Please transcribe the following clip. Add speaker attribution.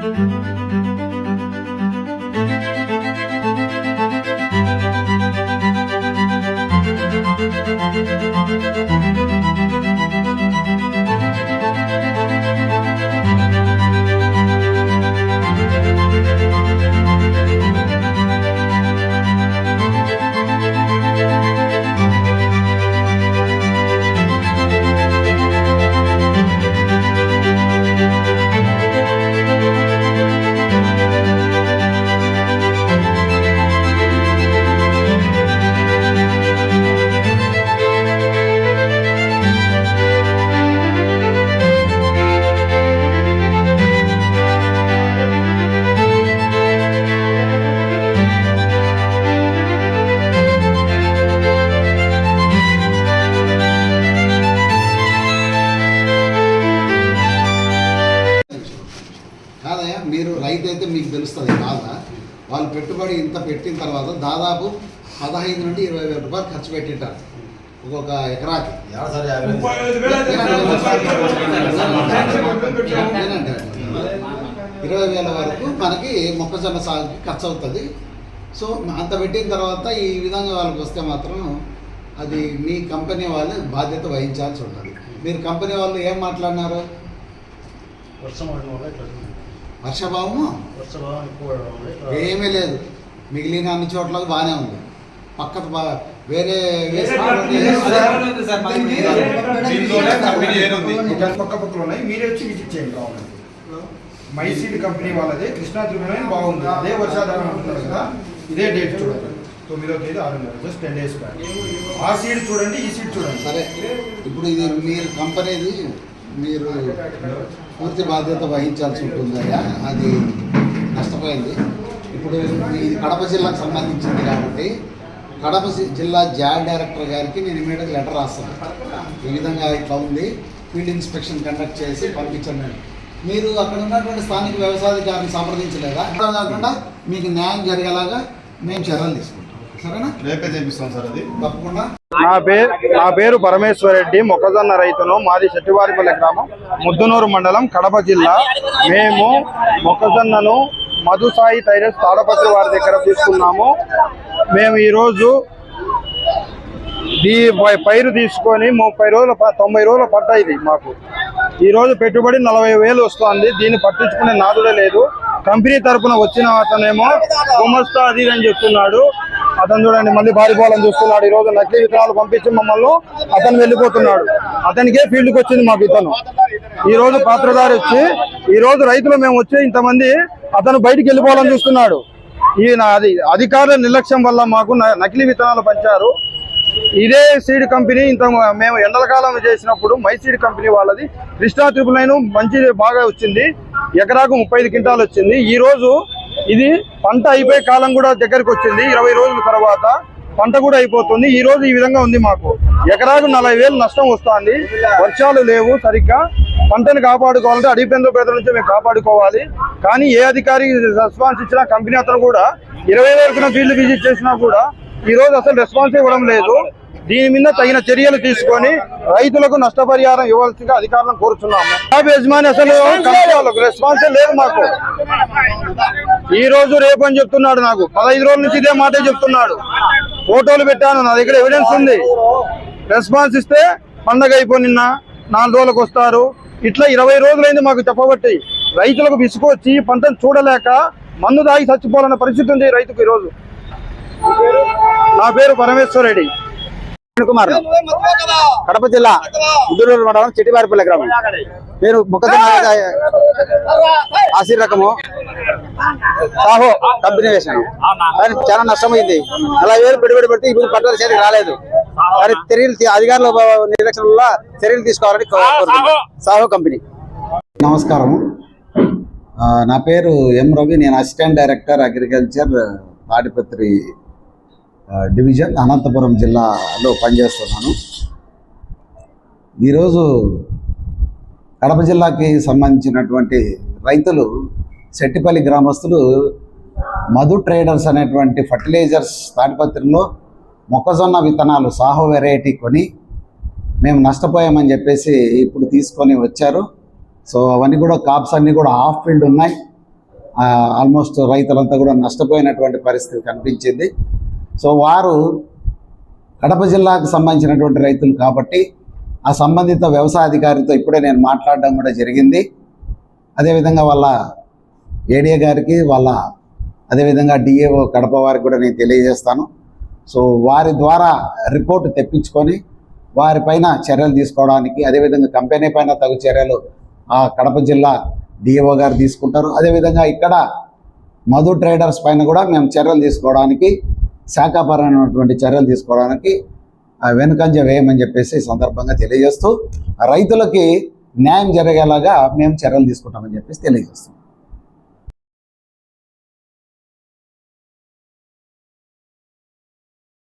Speaker 1: thank you పెట్టుబడి ఇంత పెట్టిన తర్వాత దాదాపు పదహైదు నుండి ఇరవై వేల రూపాయలు ఖర్చు పెట్టింటారు. ఒక్కొక్క ఎకరాకి.
Speaker 2: అయితే
Speaker 1: ఇరవై వేల వరకు మనకి మొక్కజొన్న సాగుకి ఖర్చు అవుతుంది. సో అంత పెట్టిన తర్వాత ఈ విధంగా వాళ్ళకి వస్తే మాత్రం అది మీ కంపెనీ వాళ్ళు బాధ్యత వహించాల్సి ఉంటుంది. మీరు కంపెనీ వాళ్ళు ఏం మాట్లాడినారు?
Speaker 3: వర్షం
Speaker 1: వర్షభావము?
Speaker 3: వర్షభావం ఎక్కువ
Speaker 1: ఏమీ లేదు. మిగిలిన అన్ని చోట్ల బాగానే ఉంది. పక్కన బా- వేరే
Speaker 4: పక్క పక్కలు ఉన్నాయి. మీరే వచ్చి విజిట్ చేయండి కావాలంటే మైసీడ్ కంపెనీ వాళ్ళదే కృష్ణా త్రిపురం బాగుంది. అదే వర్షాధారం అంటున్నారు కదా ఇదే డేట్ చూడండి. తొమ్మిదో తేదీ ఆరు నెలలు జస్ట్ టెన్ డేస్ బ్యాక్ ఆ సీడ్ చూడండి ఈ సీడ్ చూడండి.
Speaker 1: సరే. ఇప్పుడు ఇది మీరు కంపెనీది మీరు పూర్తి బాధ్యత వహించాల్సి ఉంటుందయ్యా. అది నష్టపోయింది. ఇప్పుడు ఇది కడప జిల్లాకు సంబంధించింది కాబట్టి కడప జిల్లా జాయింట్ డైరెక్టర్ గారికి నేను ఇమీడియట్ లెటర్ రాస్తాను. ఈ విధంగా ఇట్లా ఉంది. ఫీల్డ్ ఇన్స్పెక్షన్ కండక్ట్ చేసి పంపించండి మీరు అక్కడ ఉన్నటువంటి స్థానిక వ్యవసాయాధికారిని సంప్రదించలేదా? కాకుండా మీకు న్యాయం జరిగేలాగా మేము చర్యలు తీసుకుంటాం. సరేనా?
Speaker 2: రేపే చేపిస్తాం సార్ అది.
Speaker 1: తప్పకుండా.
Speaker 4: నా పేరు నా పేరు పరమేశ్వర రెడ్డి మొక్కజొన్న రైతును. మాది చెట్టివారిపల్లి గ్రామం ముద్దునూరు మండలం కడప జిల్లా. మేము మొక్కజొన్నను మధుసాయి టైరస్ తాడపత్రి వారి దగ్గర తీసుకున్నాము. మేము ఈరోజు ఈ పై- పైరు తీసుకొని ముప్పై రోజులు తొంభై రోజులు పట్ట ఇది మాకు. ఈరోజు పెట్టుబడి నలభై వేలు వస్తుంది. దీన్ని పట్టించుకునే నాదుడే లేదు. కంపెనీ తరపున వచ్చిన అతనేమో గుమస్తా అది అని చెప్తున్నాడు. అతను చూడండి మళ్ళీ పారిపోవాలని చూస్తున్నాడు. ఈ రోజు నకిలీ విత్తనాలు పంపించి మమ్మల్ని అతను వెళ్ళిపోతున్నాడు. అతనికే ఫీల్డ్కి వచ్చింది మాకు ఇతను. ఈ రోజు పాత్రధారి వచ్చి ఈ రోజు రైతులు మేము వచ్చి ఇంతమంది అతను బయటికి వెళ్ళిపోవాలని చూస్తున్నాడు. ఈయన అది అధికారుల నిర్లక్ష్యం వల్ల మాకు నకిలీ విత్తనాలు పంచారు. ఇదే సీడ్ కంపెనీ ఇంత మేము ఎండలకాలం చేసినప్పుడు మై సీడ్ కంపెనీ వాళ్ళది. కృష్ణా త్రిపుల్ నైన్ మంచి బాగా వచ్చింది. ఎకరాకు ముప్పై ఐదు క్వింటాలు వచ్చింది. ఈ రోజు ఇది పంట అయిపోయే కాలం కూడా దగ్గరికి వచ్చింది ఇరవై రోజుల తర్వాత పంట కూడా అయిపోతుంది. ఈ రోజు ఈ విధంగా ఉంది మాకు. ఎకరాకు నలభై వేలు నష్టం వస్తుంది. వర్షాలు లేవు సరిగ్గా. పంటను కాపాడుకోవాలంటే అడవి పేదల నుంచి మేము కాపాడుకోవాలి. కానీ ఏ అధికారి రెస్పాన్స్ ఇచ్చినా కంపెనీ అతను కూడా ఇరవై వరకు ఫీల్డ్ విజిట్ చేసినా కూడా ఈ రోజు అసలు రెస్పాన్స్ ఇవ్వడం లేదు. దీని మీద తగిన చర్యలు తీసుకొని రైతులకు నష్టపరిహారం ఇవ్వాల్సిందిగా అధికారులను కోరుతున్నాము యజమాని అసలు వాళ్ళకు రెస్పాన్సే లేదు మాకు. ఈ రోజు రేపు అని చెప్తున్నాడు నాకు. పదహైదు రోజుల నుంచి ఇదే మాటే చెప్తున్నాడు. ఫోటోలు పెట్టాను నా దగ్గర ఎవిడెన్స్ ఉంది. రెస్పాన్స్ ఇస్తే పండగ అయిపోయి నిన్న నాలుగు రోజులకు వస్తారు. ఇట్లా ఇరవై రోజులైంది మాకు చెప్పబట్టి. రైతులకు విసుకొచ్చి పంటను చూడలేక మందు తాగి చచ్చిపోవాలన్న పరిస్థితి ఉంది రైతుకు ఈరోజు. నా పేరు పరమేశ్వర రెడ్డి.
Speaker 5: కుమార్ కడప జిల్లా ముద్దులూరు మండలం చెట్టివారిపల్లి గ్రామం. నేను మొక్కజొన్న ఆశీర్ రకము సాహో కంపెనీ వేసాను కానీ చాలా నష్టమైంది. అలా వేలు పెట్టుబడి పెడితే ఇప్పుడు పట్టాల చేతికి రాలేదు. కానీ చర్యలు అధికారుల నిర్లక్ష్యం వల్ల చర్యలు తీసుకోవాలని సాహో కంపెనీ.
Speaker 1: నమస్కారం నా పేరు ఎం రవి. నేను assistant director agriculture Tadipatri division Anantapuram జిల్లాలో పనిచేస్తున్నాను. ఈరోజు కడప జిల్లాకి సంబంధించినటువంటి రైతులు సెట్టిపల్లి గ్రామస్తులు మధు ట్రేడర్స్ అనేటువంటి ఫర్టిలైజర్స్ తాడిపత్రిలో మొక్కజొన్న విత్తనాలు సాహో వెరైటీ కొని మేము నష్టపోయామని చెప్పేసి ఇప్పుడు తీసుకొని వచ్చారు. సో అవన్నీ కూడా కాప్స్ అన్నీ కూడా హాఫ్ ఫీల్డ్ ఉన్నాయి. ఆల్మోస్ట్ రైతులంతా కూడా నష్టపోయినటువంటి పరిస్థితి కనిపించింది. సో వారు కడప జిల్లాకు సంబంధించినటువంటి రైతులు కాబట్టి ఆ సంబంధిత వ్యవసాయ అధికారితో ఇప్పుడే నేను మాట్లాడడం కూడా జరిగింది. అదేవిధంగా వాళ్ళ ఏడిఏ గారికి వాళ్ళ అదేవిధంగా డిఏఓ కడప వారికి కూడా నేను తెలియజేస్తాను. సో వారి ద్వారా రిపోర్ట్ తెప్పించుకొని వారిపైన చర్యలు తీసుకోవడానికి అదేవిధంగా కంపెనీ పైన తగు చర్యలు ఆ కడప జిల్లా డిఏఓ గారు తీసుకుంటారు. అదేవిధంగా ఇక్కడ మధు ట్రేడర్స్ పైన కూడా మేము చర్యలు తీసుకోవడానికి శాఖాపరమైనటువంటి చర్యలు తీసుకోవడానికి ఆ, వెనుకంజ వేయమని చెప్పేసి సందర్భంగా తెలియజేస్తూ రైతులకి న్యాయం జరిగేలాగా మేము చర్యలు తీసుకుంటామని చెప్పేసి తెలియజేస్తున్నాం.